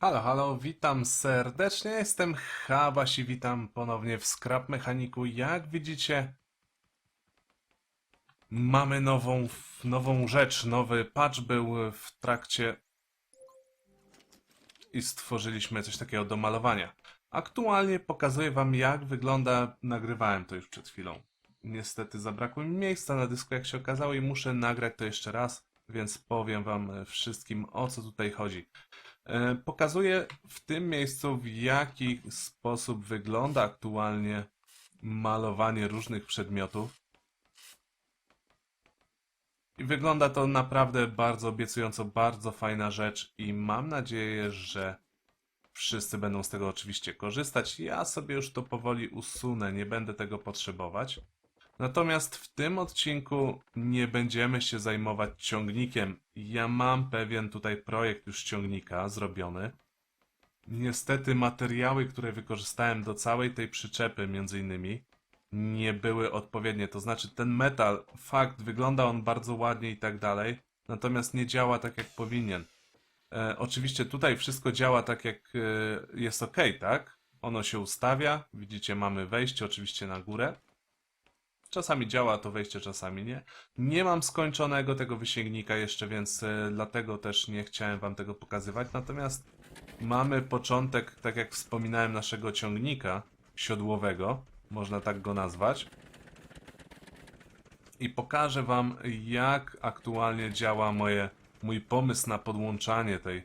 Halo, halo, witam serdecznie, jestem Habaś i witam ponownie w Scrap Mechaniku. Jak widzicie, mamy nową, nową rzecz, nowy patch był w trakcie i stworzyliśmy coś takiego do malowania. Aktualnie pokazuję wam jak wygląda, nagrywałem to już przed chwilą. Niestety zabrakło mi miejsca na dysku jak się okazało i muszę nagrać to jeszcze raz, więc powiem wam wszystkim o co tutaj chodzi. E, Pokazuję w tym miejscu, w jaki sposób wygląda aktualnie malowanie różnych przedmiotów. I wygląda to naprawdę bardzo obiecująco, bardzo fajna rzecz i mam nadzieję, że wszyscy będą z tego oczywiście korzystać. Ja sobie już to powoli usunę, nie będę tego potrzebować. Natomiast w tym odcinku nie będziemy się zajmować ciągnikiem. Ja mam pewien tutaj projekt już ciągnika zrobiony. Niestety materiały, które wykorzystałem do całej tej przyczepy, między innymi, nie były odpowiednie. To znaczy ten metal, fakt, wygląda on bardzo ładnie i tak dalej, natomiast nie działa tak jak powinien. E, oczywiście tutaj wszystko działa tak jak e, jest ok, tak? Ono się ustawia, widzicie mamy wejście oczywiście na górę. Czasami działa to wejście, czasami nie. Nie mam skończonego tego wysięgnika jeszcze, więc e, dlatego też nie chciałem wam tego pokazywać. Natomiast mamy początek, tak jak wspominałem, naszego ciągnika siodłowego, można tak go nazwać. I pokażę wam, jak aktualnie działa moje, mój pomysł na podłączanie tej.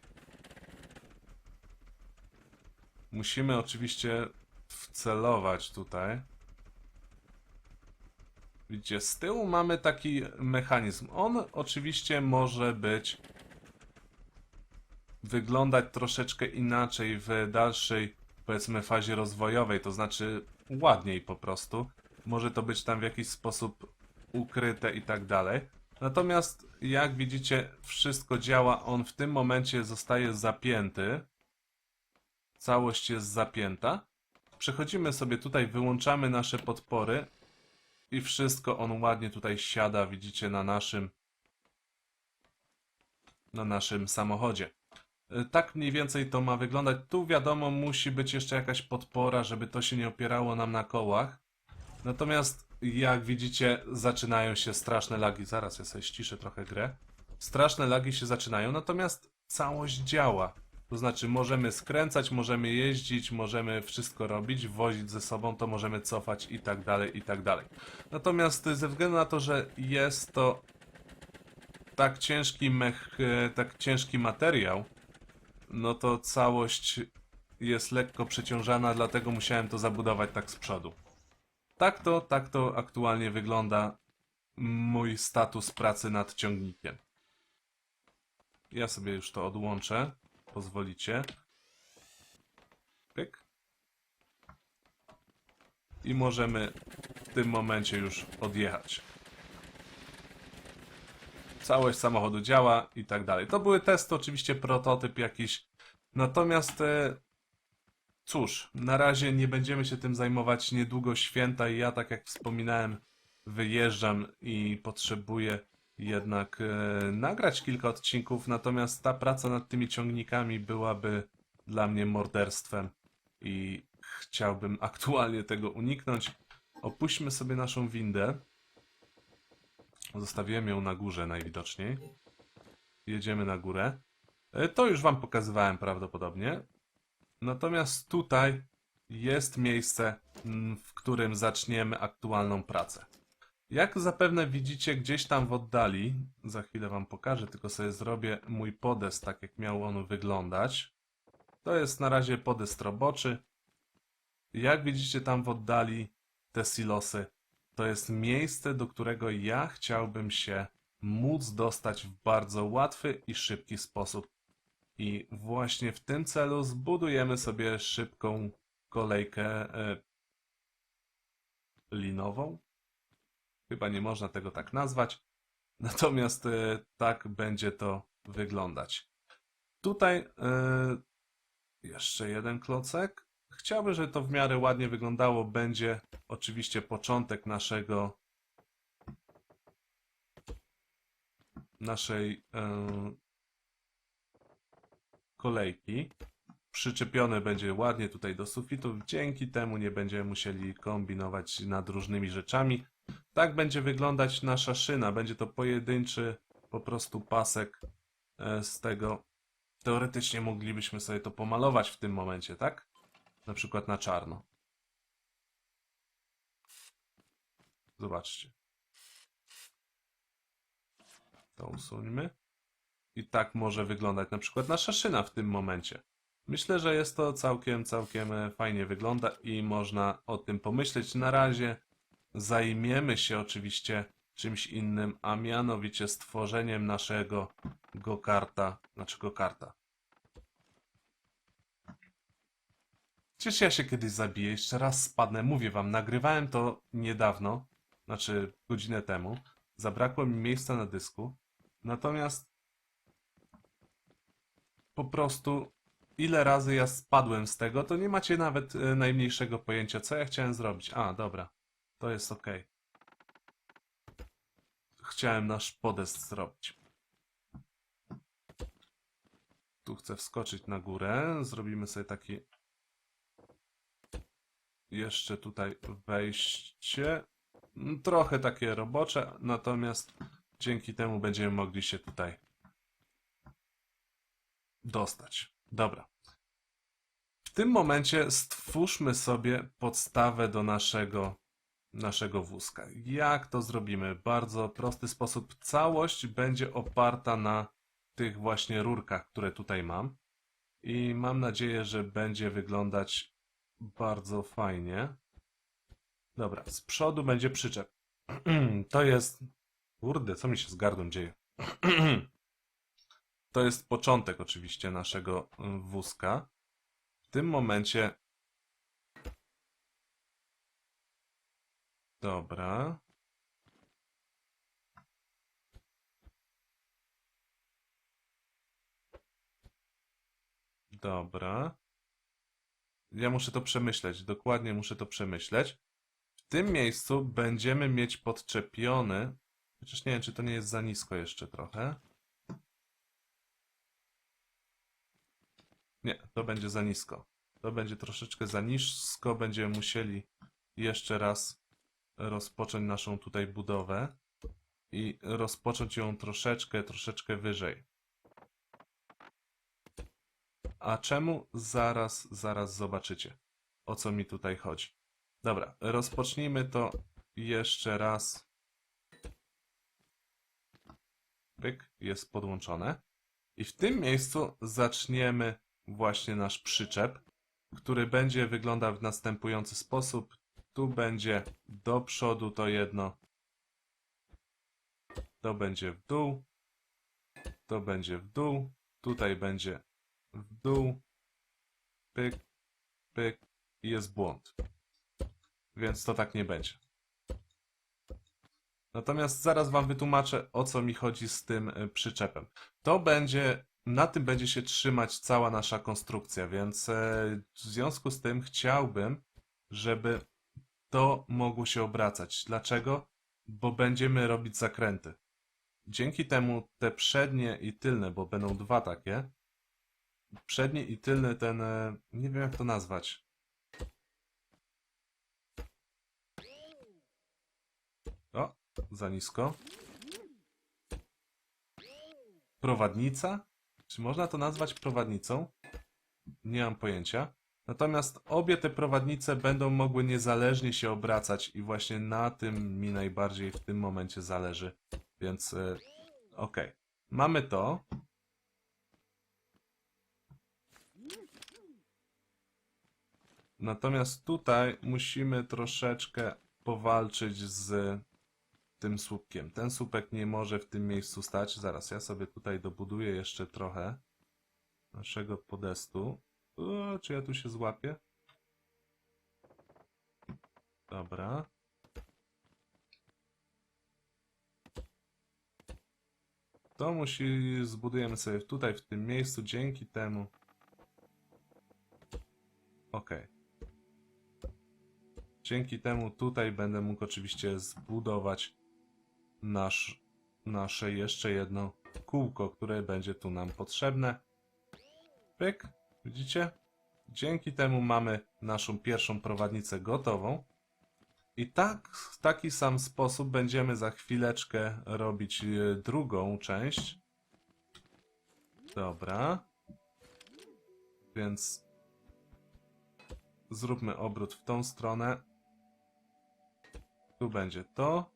Musimy oczywiście wcelować tutaj. Widzicie, z tyłu mamy taki mechanizm. On oczywiście może być wyglądać troszeczkę inaczej w dalszej, powiedzmy, fazie rozwojowej, to znaczy ładniej po prostu. Może to być tam w jakiś sposób ukryte i tak dalej. Natomiast jak widzicie, wszystko działa. On w tym momencie zostaje zapięty. Całość jest zapięta. Przechodzimy sobie tutaj, wyłączamy nasze podpory i wszystko on ładnie tutaj siada, widzicie, na naszym na naszym samochodzie. Y, Tak mniej więcej to ma wyglądać. Tu wiadomo, musi być jeszcze jakaś podpora, żeby to się nie opierało nam na kołach. Natomiast jak widzicie, zaczynają się straszne lagi. Zaraz ja sobie ściszę trochę grę. Straszne lagi się zaczynają, natomiast całość działa. To znaczy możemy skręcać, możemy jeździć, możemy wszystko robić, wozić ze sobą, to możemy cofać i tak dalej, i tak dalej. Natomiast ze względu na to, że jest to tak ciężki mech, e, tak ciężki materiał, no to całość jest lekko przeciążana, dlatego musiałem to zabudować tak z przodu. Tak to, tak to aktualnie wygląda mój status pracy nad ciągnikiem. Ja sobie już to odłączę, pozwolicie. Pyk. I możemy w tym momencie już odjechać. Całość samochodu działa i tak dalej. To były testy, oczywiście prototyp jakiś. Natomiast e, cóż, na razie nie będziemy się tym zajmować. Niedługo święta i ja, tak jak wspominałem, wyjeżdżam i potrzebuję jednak e, nagrać kilka odcinków. Natomiast ta praca nad tymi ciągnikami byłaby dla mnie morderstwem i chciałbym aktualnie tego uniknąć. Opuśćmy sobie naszą windę. Zostawiłem ją na górze najwidoczniej. Jedziemy na górę. E, To już Wam pokazywałem prawdopodobnie. Natomiast tutaj jest miejsce, mm, w którym zaczniemy aktualną pracę. Jak zapewne widzicie gdzieś tam w oddali, za chwilę Wam pokażę, tylko sobie zrobię mój podest, tak jak miał on wyglądać. To jest na razie podest roboczy. Jak widzicie tam w oddali te silosy, to jest miejsce, do którego ja chciałbym się móc dostać w bardzo łatwy i szybki sposób. I właśnie w tym celu zbudujemy sobie szybką kolejkę e, linową. Chyba nie można tego tak nazwać. Natomiast e, tak będzie to wyglądać. Tutaj e, jeszcze jeden klocek. Chciałbym, żeby to w miarę ładnie wyglądało. Będzie oczywiście początek naszego naszej e, kolejki. Przyczepione będzie ładnie tutaj do sufitu. Dzięki temu nie będziemy musieli kombinować nad różnymi rzeczami. Tak będzie wyglądać nasza szyna. Będzie to pojedynczy po prostu pasek e, z tego. Teoretycznie moglibyśmy sobie to pomalować w tym momencie, tak? Na przykład na czarno. Zobaczcie. To usuńmy. I tak może wyglądać na przykład nasza szyna w tym momencie. Myślę, że jest to całkiem, całkiem e, fajnie wygląda i można o tym pomyśleć. Na razie zajmiemy się oczywiście czymś innym, a mianowicie stworzeniem naszego go-karta, znaczy go-karta. Przecież ja się kiedyś zabiję, jeszcze raz spadnę. Mówię wam, nagrywałem to niedawno, znaczy godzinę temu. Zabrakło mi miejsca na dysku. Natomiast po prostu ile razy ja spadłem z tego, to nie macie nawet e, najmniejszego pojęcia, co ja chciałem zrobić. A, dobra. To jest ok. Chciałem nasz podest zrobić. Tu chcę wskoczyć na górę. Zrobimy sobie taki jeszcze tutaj wejście. Trochę takie robocze, natomiast dzięki temu będziemy mogli się tutaj dostać. Dobra. W tym momencie stwórzmy sobie podstawę do naszego, naszego wózka. Jak to zrobimy? Bardzo prosty sposób. Całość będzie oparta na tych właśnie rurkach, które tutaj mam. I mam nadzieję, że będzie wyglądać bardzo fajnie. Dobra, z przodu będzie przyczep. To jest. Kurde, co mi się z gardłem dzieje? To jest początek oczywiście naszego wózka. W tym momencie. Dobra. Dobra. Ja muszę to przemyśleć. Dokładnie muszę to przemyśleć. W tym miejscu będziemy mieć podczepiony. Chociaż nie wiem, czy to nie jest za nisko jeszcze trochę. Nie, to będzie za nisko. To będzie troszeczkę za nisko. Będziemy musieli jeszcze raz rozpocząć naszą tutaj budowę i rozpocząć ją troszeczkę, troszeczkę wyżej. A czemu? Zaraz, zaraz zobaczycie, o co mi tutaj chodzi. Dobra, rozpocznijmy to jeszcze raz. Pyk, jest podłączone. I w tym miejscu zaczniemy właśnie nasz przyczep, który będzie wyglądał w następujący sposób. Tu będzie do przodu to jedno, to będzie w dół, to będzie w dół, tutaj będzie w dół, pyk, pyk i jest błąd. Więc to tak nie będzie. Natomiast zaraz Wam wytłumaczę, o co mi chodzi z tym y, przyczepem. To będzie, na tym będzie się trzymać cała nasza konstrukcja, więc e, w związku z tym chciałbym, żeby to mogło się obracać. Dlaczego? Bo będziemy robić zakręty. Dzięki temu te przednie i tylne, bo będą dwa takie, przedni i tylny ten, e, nie wiem jak to nazwać. O, za nisko. Prowadnica? Czy można to nazwać prowadnicą? Nie mam pojęcia. Natomiast obie te prowadnice będą mogły niezależnie się obracać i właśnie na tym mi najbardziej w tym momencie zależy. Więc e, okej. Mamy to. Natomiast tutaj musimy troszeczkę powalczyć z tym słupkiem. Ten słupek nie może w tym miejscu stać. Zaraz, ja sobie tutaj dobuduję jeszcze trochę naszego podestu. O, czy ja tu się złapię? Dobra. To musi, zbudujemy sobie tutaj, w tym miejscu, dzięki temu. Ok. Dzięki temu tutaj będę mógł oczywiście zbudować nasz nasze jeszcze jedno kółko, które będzie tu nam potrzebne. Pyk, widzicie? Dzięki temu mamy naszą pierwszą prowadnicę gotową. I tak, w taki sam sposób będziemy za chwileczkę robić e, drugą część. Dobra. Więc zróbmy obrót w tą stronę. Tu będzie to.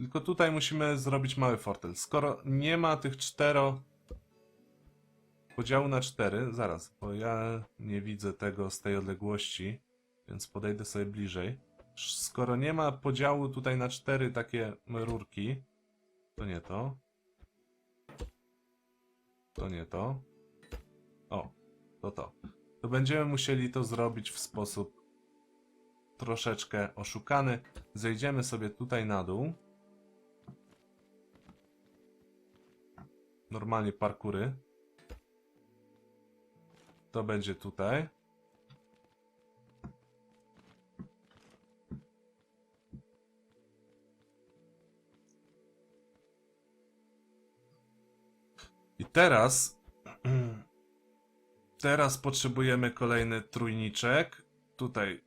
Tylko tutaj musimy zrobić mały fortel. Skoro nie ma tych cztero podziału na cztery, zaraz, bo ja nie widzę tego z tej odległości, więc podejdę sobie bliżej. Skoro nie ma podziału tutaj na cztery takie rurki, to nie to. To nie to. O, to to. To będziemy musieli to zrobić w sposób troszeczkę oszukany. Zejdziemy sobie tutaj na dół. Normalnie parkury. To będzie tutaj. I teraz. Teraz potrzebujemy kolejny trójniczek. Tutaj.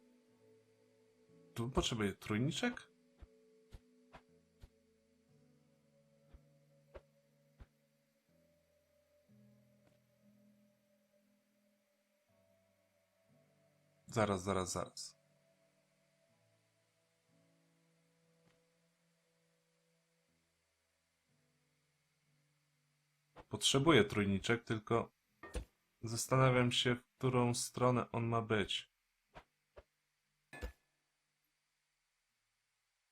Tu potrzebuję trójniczek? Zaraz, zaraz, zaraz. Potrzebuję trójniczek, tylko zastanawiam się, w którą stronę on ma być.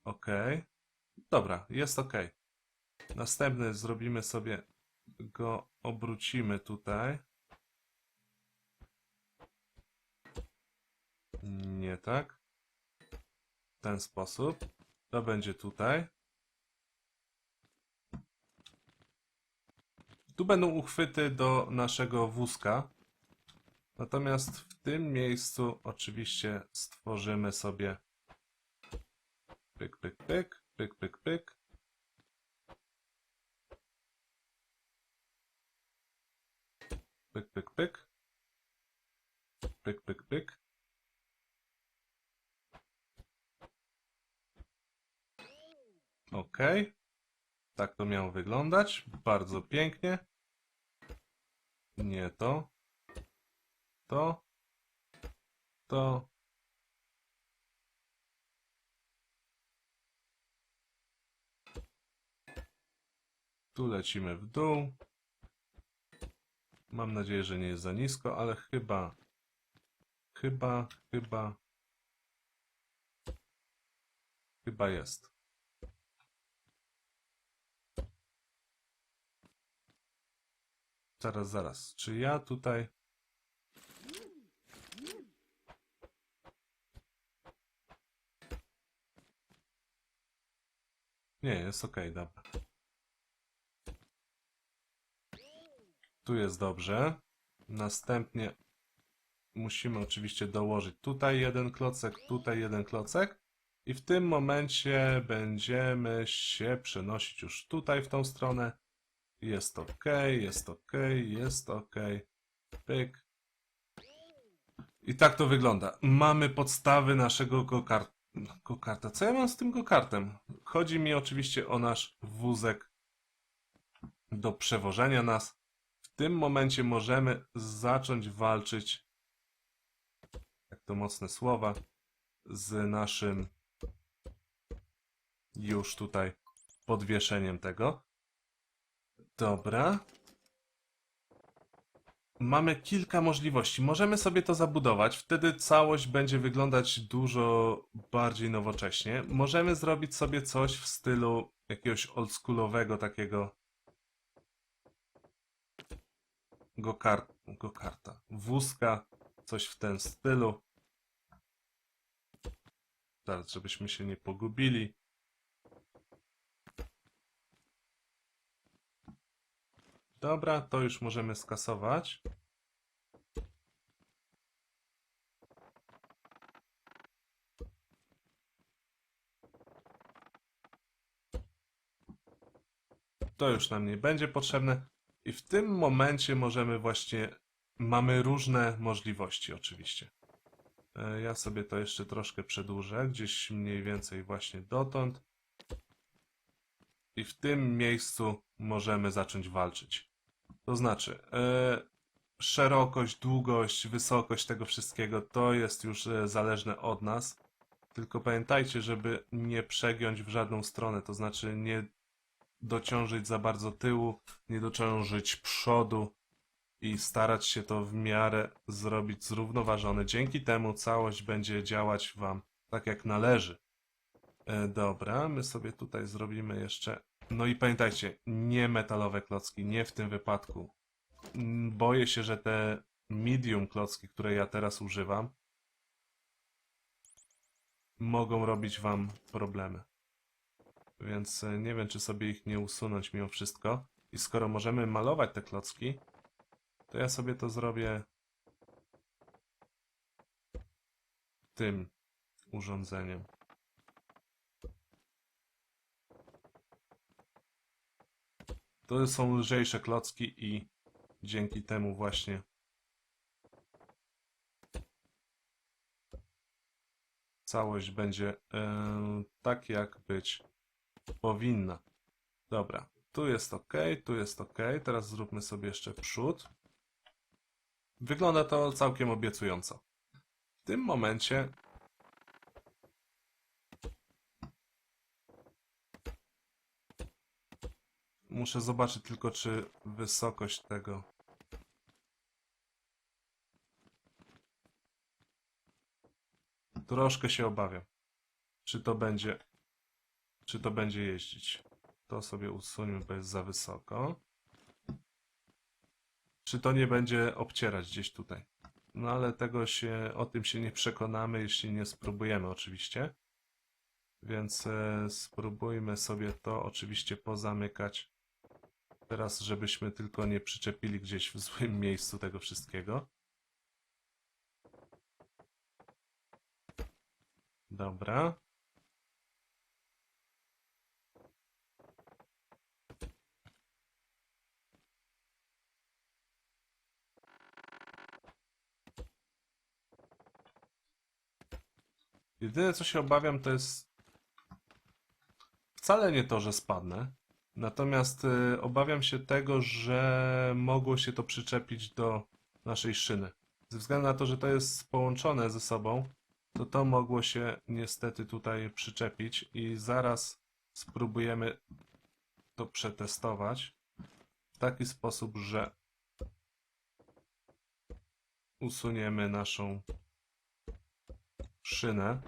Ok. Dobra, jest ok. Następny zrobimy sobie go, obrócimy tutaj. Nie tak. W ten sposób. To będzie tutaj. Tu będą uchwyty do naszego wózka. Natomiast w tym miejscu oczywiście stworzymy sobie pyk, pyk, pyk, pyk, pyk, pyk. Pyk, pyk, pyk. Pyk, pyk, pyk. Ok. Tak to miało wyglądać. Bardzo pięknie. Nie to. To. To. Tu lecimy w dół. Mam nadzieję, że nie jest za nisko, ale chyba. Chyba, chyba. Chyba jest. Zaraz, zaraz. Czy ja tutaj. Nie, jest ok, dobra. Tu jest dobrze. Następnie musimy oczywiście dołożyć tutaj jeden klocek, tutaj jeden klocek. I w tym momencie będziemy się przenosić już tutaj w tą stronę. Jest ok, jest ok, jest ok. Pyk. I tak to wygląda. Mamy podstawy naszego go-kart- go-karta. Co ja mam z tym go-kartem? Chodzi mi oczywiście o nasz wózek do przewożenia nas. W tym momencie możemy zacząć walczyć, jak to mocne słowa, z naszym już tutaj podwieszeniem tego. Dobra. Mamy kilka możliwości. Możemy sobie to zabudować, wtedy całość będzie wyglądać dużo bardziej nowocześnie. Możemy zrobić sobie coś w stylu jakiegoś oldschoolowego takiego gokar gokarta, wózka, coś w ten stylu. Zaraz, żebyśmy się nie pogubili. Dobra, to już możemy skasować. To już nam nie będzie potrzebne. I w tym momencie możemy właśnie... Mamy różne możliwości oczywiście. E, ja sobie to jeszcze troszkę przedłużę, gdzieś mniej więcej właśnie dotąd. I w tym miejscu możemy zacząć walczyć. To znaczy, e, szerokość, długość, wysokość tego wszystkiego to jest już e, zależne od nas. Tylko pamiętajcie, żeby nie przegiąć w żadną stronę, to znaczy nie dociążyć za bardzo tyłu, nie dociążyć przodu i starać się to w miarę zrobić zrównoważone. Dzięki temu całość będzie działać Wam tak jak należy. E, dobra, my sobie tutaj zrobimy jeszcze. No i pamiętajcie, nie metalowe klocki, nie w tym wypadku. Mm, Boję się, że te medium klocki, które ja teraz używam, mogą robić Wam problemy. Więc e, nie wiem, czy sobie ich nie usunąć mimo wszystko. I skoro możemy malować te klocki, to ja sobie to zrobię tym urządzeniem. To są lżejsze klocki i dzięki temu właśnie całość będzie e, tak, jak być powinna. Dobra, tu jest ok, tu jest ok. Teraz zróbmy sobie jeszcze przód. Wygląda to całkiem obiecująco. W tym momencie muszę zobaczyć tylko, czy wysokość tego. Troszkę się obawiam, czy to będzie, czy to będzie jeździć. To sobie usuńmy, bo jest za wysoko. Czy to nie będzie obcierać gdzieś tutaj? No ale tego się, o tym się nie przekonamy, jeśli nie spróbujemy oczywiście. Więc e, spróbujmy sobie to oczywiście pozamykać. Teraz, żebyśmy tylko nie przyczepili gdzieś w złym miejscu tego wszystkiego. Dobra. Jedyne co się obawiam to jest wcale nie to, że spadnę. Natomiast y, obawiam się tego, że mogło się to przyczepić do naszej szyny. Ze względu na to, że to jest połączone ze sobą, to to mogło się niestety tutaj przyczepić i zaraz spróbujemy to przetestować w taki sposób, że usuniemy naszą szynę.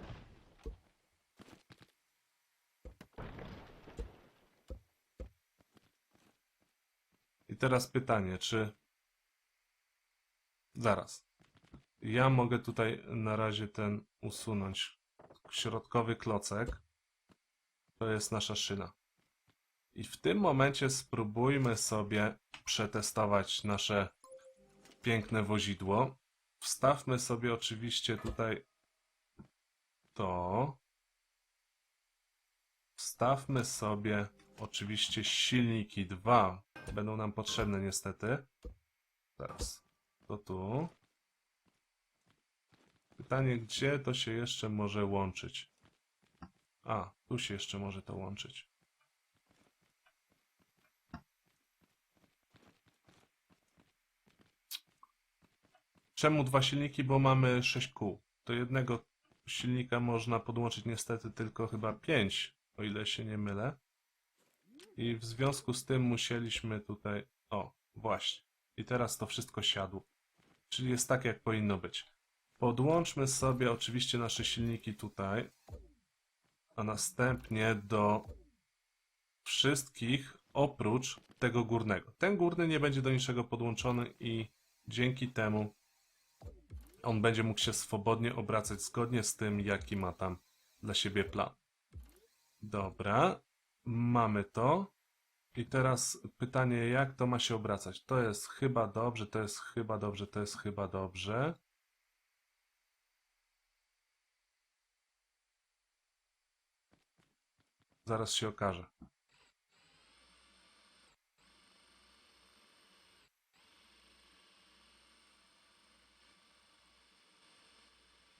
Teraz pytanie, czy zaraz. Ja mogę tutaj na razie ten usunąć. Środkowy klocek to jest nasza szyna. I w tym momencie spróbujmy sobie przetestować nasze piękne wozidło. Wstawmy sobie oczywiście tutaj to. Wstawmy sobie oczywiście silniki dwa. Będą nam potrzebne niestety. Teraz to tu. Pytanie, gdzie to się jeszcze może łączyć? A, tu się jeszcze może to łączyć. Czemu dwa silniki? Bo mamy 6 kół. Do jednego silnika można podłączyć niestety tylko chyba 5, o ile się nie mylę. I w związku z tym musieliśmy tutaj. O, właśnie. I teraz to wszystko siadło. Czyli jest tak, jak powinno być. Podłączmy sobie oczywiście nasze silniki tutaj, a następnie do wszystkich oprócz tego górnego. Ten górny nie będzie do niczego podłączony i dzięki temu on będzie mógł się swobodnie obracać zgodnie z tym, jaki ma tam dla siebie plan. Dobra, Mamy to. I teraz pytanie, jak to ma się obracać? To jest chyba dobrze, to jest chyba dobrze, to jest chyba dobrze. Zaraz się okaże.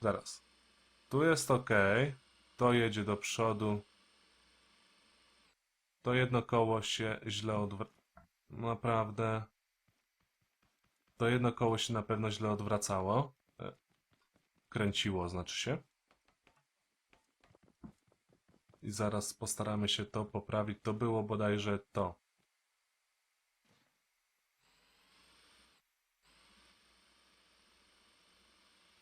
Zaraz. Tu jest ok. To jedzie do przodu. To jedno koło się źle odwraca. Naprawdę. To jedno koło się na pewno źle odwracało. E, Kręciło, znaczy się. I zaraz postaramy się to poprawić. To było bodajże to.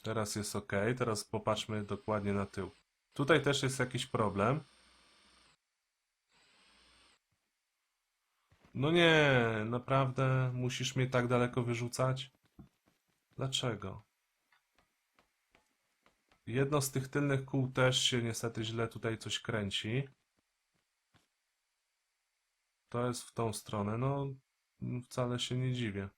Teraz jest ok. Teraz popatrzmy dokładnie na tył. Tutaj też jest jakiś problem. No nie, naprawdę musisz mnie tak daleko wyrzucać? Dlaczego? Jedno z tych tylnych kół też się niestety źle tutaj coś kręci. To jest w tą stronę, no wcale się nie dziwię.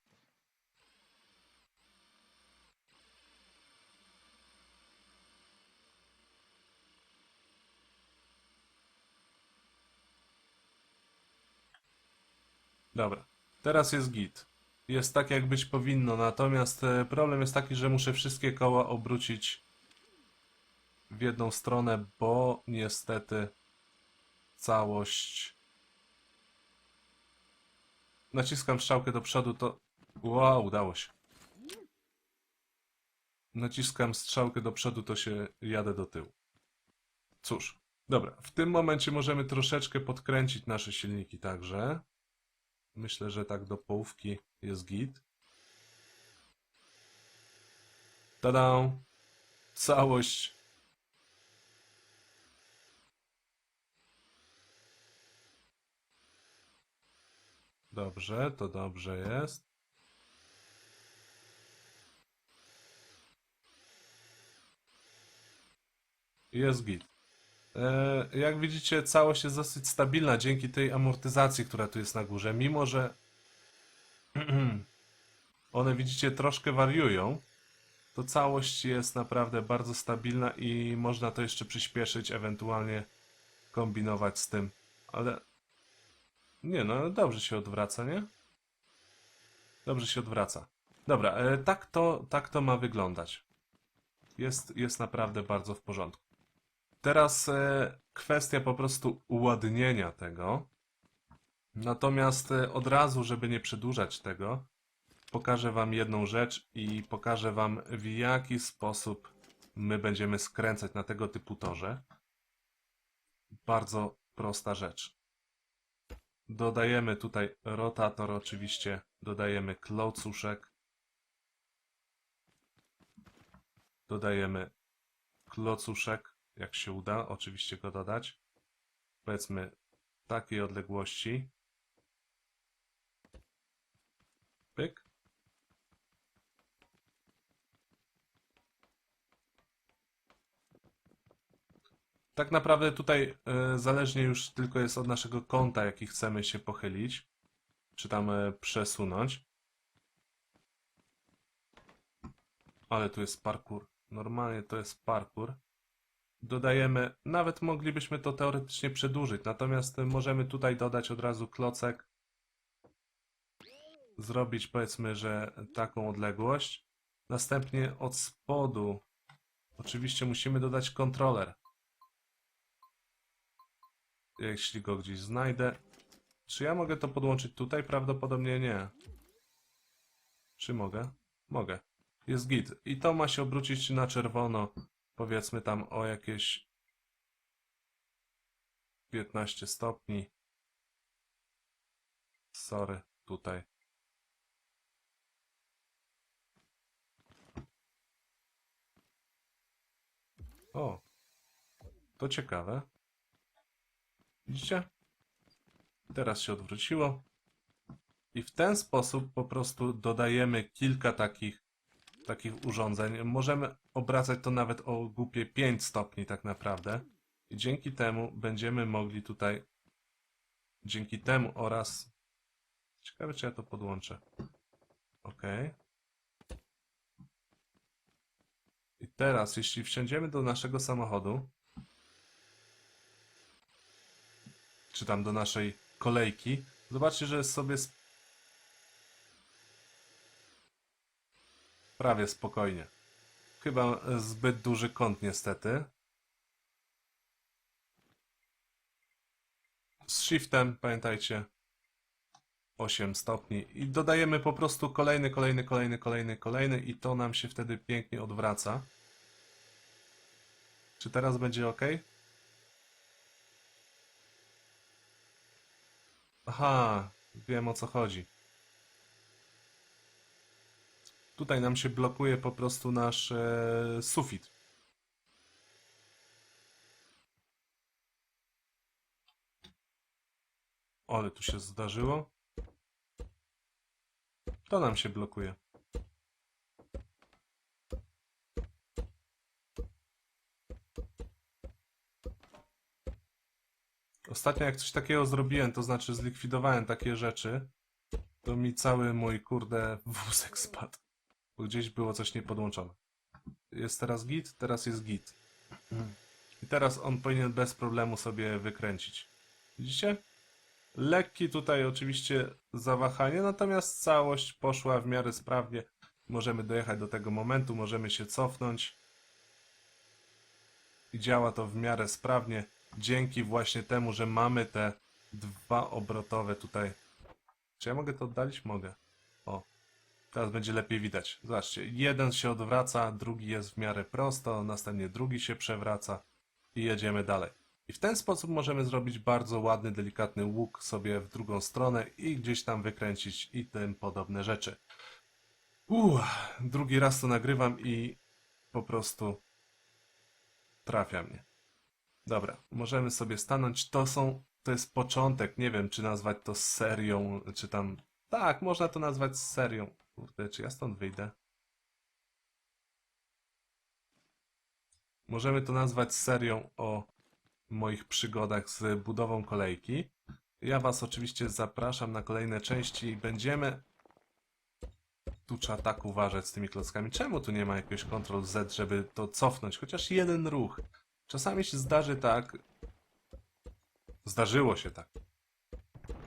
Dobra, teraz jest git. Jest tak, jak być powinno, natomiast e, problem jest taki, że muszę wszystkie koła obrócić w jedną stronę, bo niestety całość. Naciskam strzałkę do przodu, to. Wow, udało się. Naciskam strzałkę do przodu, to się jadę do tyłu. Cóż, dobra, w tym momencie możemy troszeczkę podkręcić nasze silniki także. Myślę, że tak do połówki jest git. Tada! Całość. Dobrze, to dobrze jest. Jest git. E, Jak widzicie, całość jest dosyć stabilna dzięki tej amortyzacji, która tu jest na górze. Mimo, że one, widzicie, troszkę wariują, to całość jest naprawdę bardzo stabilna i można to jeszcze przyspieszyć, ewentualnie kombinować z tym. Ale nie, no dobrze się odwraca, nie? Dobrze się odwraca. Dobra, e, tak to, tak to ma wyglądać. Jest, jest naprawdę bardzo w porządku. Teraz e, kwestia po prostu uładnienia tego. Natomiast e, od razu, żeby nie przedłużać tego, pokażę Wam jedną rzecz i pokażę Wam w jaki sposób my będziemy skręcać na tego typu torze. Bardzo prosta rzecz. Dodajemy tutaj rotator oczywiście, dodajemy klocuszek, dodajemy klocuszek, jak się uda, oczywiście go dodać. Powiedzmy takiej odległości. Pyk. Tak naprawdę tutaj e, zależnie już tylko jest od naszego kąta, jaki chcemy się pochylić, czy tam e, przesunąć. Ale tu jest parkour. Normalnie to jest parkour. Dodajemy, nawet moglibyśmy to teoretycznie przedłużyć, natomiast możemy tutaj dodać od razu klocek. Zrobić powiedzmy, że taką odległość. Następnie od spodu oczywiście musimy dodać kontroler jeśli go gdzieś znajdę. Czy ja mogę to podłączyć tutaj? Prawdopodobnie nie. Czy mogę? Mogę. Jest git. I to ma się obrócić na czerwono. Powiedzmy tam o jakieś 15 stopni. Sorry, tutaj. O, to ciekawe. Widzicie? Teraz się odwróciło. I w ten sposób po prostu dodajemy kilka takich, takich urządzeń. Możemy obracać to nawet o głupie 5 stopni tak naprawdę. I dzięki temu będziemy mogli tutaj dzięki temu oraz ciekawe czy ja to podłączę. OK. I teraz jeśli wsiądziemy do naszego samochodu czy tam do naszej kolejki, zobaczcie, że sobie prawie spokojnie. Chyba zbyt duży kąt niestety. Z shiftem, pamiętajcie, 8 stopni i dodajemy po prostu kolejny, kolejny, kolejny, kolejny, kolejny i to nam się wtedy pięknie odwraca. Czy teraz będzie ok? Aha, wiem o co chodzi. Tutaj nam się blokuje po prostu nasz e, sufit. Ale tu się zdarzyło. To nam się blokuje. Ostatnio jak coś takiego zrobiłem, to znaczy zlikwidowałem takie rzeczy, to mi cały mój kurde wózek spadł. Gdzieś było coś niepodłączone. Jest teraz git, teraz jest git. I teraz on powinien bez problemu sobie wykręcić. Widzicie? Lekki tutaj oczywiście zawahanie, natomiast całość poszła w miarę sprawnie. Możemy dojechać do tego momentu, możemy się cofnąć. I działa to w miarę sprawnie, dzięki właśnie temu, że mamy te dwa obrotowe tutaj. Czy ja mogę to oddalić? Mogę. Teraz będzie lepiej widać. Zobaczcie, jeden się odwraca, drugi jest w miarę prosto, następnie drugi się przewraca i jedziemy dalej. I w ten sposób możemy zrobić bardzo ładny, delikatny łuk sobie w drugą stronę i gdzieś tam wykręcić i tym podobne rzeczy. Uuu, drugi raz to nagrywam i po prostu trafia mnie. Dobra, możemy sobie stanąć. To są, to jest początek. Nie wiem, czy nazwać to serią, czy tam. Tak, można to nazwać serią. Kurde, czy ja stąd wyjdę? Możemy to nazwać serią o moich przygodach z budową kolejki. Ja Was oczywiście zapraszam na kolejne części i będziemy. Tu trzeba tak uważać z tymi klockami. Czemu tu nie ma jakiegoś Ctrl Z, żeby to cofnąć? Chociaż jeden ruch. Czasami się zdarzy tak. Zdarzyło się tak.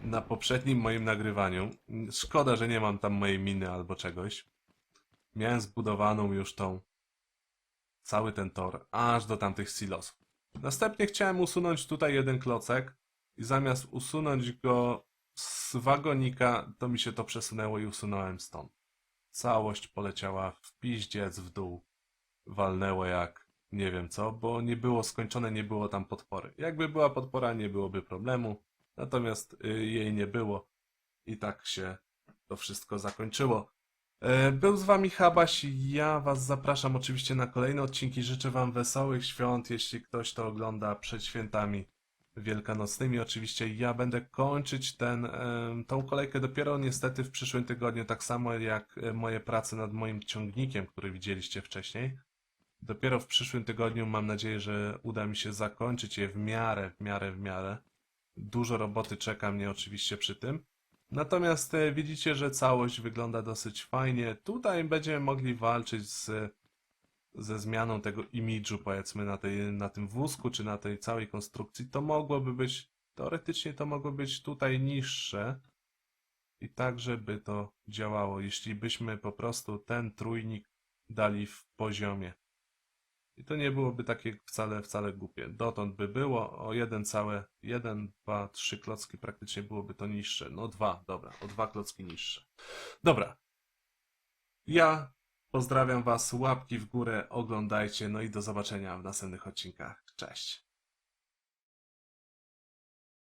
Na poprzednim moim nagrywaniu. Szkoda, że nie mam tam mojej miny albo czegoś. Miałem zbudowaną już tą. Cały ten tor, aż do tamtych silosów. Następnie chciałem usunąć tutaj jeden klocek i zamiast usunąć go z wagonika, to mi się to przesunęło i usunąłem stąd. Całość poleciała w piździec w dół. Walnęło jak nie wiem co, bo nie było skończone, nie było tam podpory. Jakby była podpora, nie byłoby problemu, natomiast y, jej nie było i tak się to wszystko zakończyło. E, Był z wami Habaś ja was zapraszam oczywiście na kolejne odcinki. Życzę wam wesołych świąt, jeśli ktoś to ogląda przed świętami wielkanocnymi. Oczywiście ja będę kończyć ten, em, tą kolejkę dopiero niestety w przyszłym tygodniu, tak samo jak e, moje prace nad moim ciągnikiem, który widzieliście wcześniej. Dopiero w przyszłym tygodniu mam nadzieję, że uda mi się zakończyć je w miarę, w miarę, w miarę. Dużo roboty czeka mnie oczywiście przy tym. Natomiast e, widzicie, że całość wygląda dosyć fajnie. Tutaj będziemy mogli walczyć z, ze zmianą tego imidżu, powiedzmy, na, tej, na tym wózku, czy na tej całej konstrukcji. To mogłoby być, teoretycznie to mogło być tutaj niższe. I tak, żeby to działało, jeśli byśmy po prostu ten trójnik dali w poziomie. I to nie byłoby takie wcale, wcale głupie. Dotąd by było o jeden całe, jeden, dwa, trzy klocki praktycznie byłoby to niższe. No dwa, dobra, o dwa klocki niższe. Dobra. Ja pozdrawiam Was, łapki w górę, oglądajcie, no i do zobaczenia w następnych odcinkach. Cześć.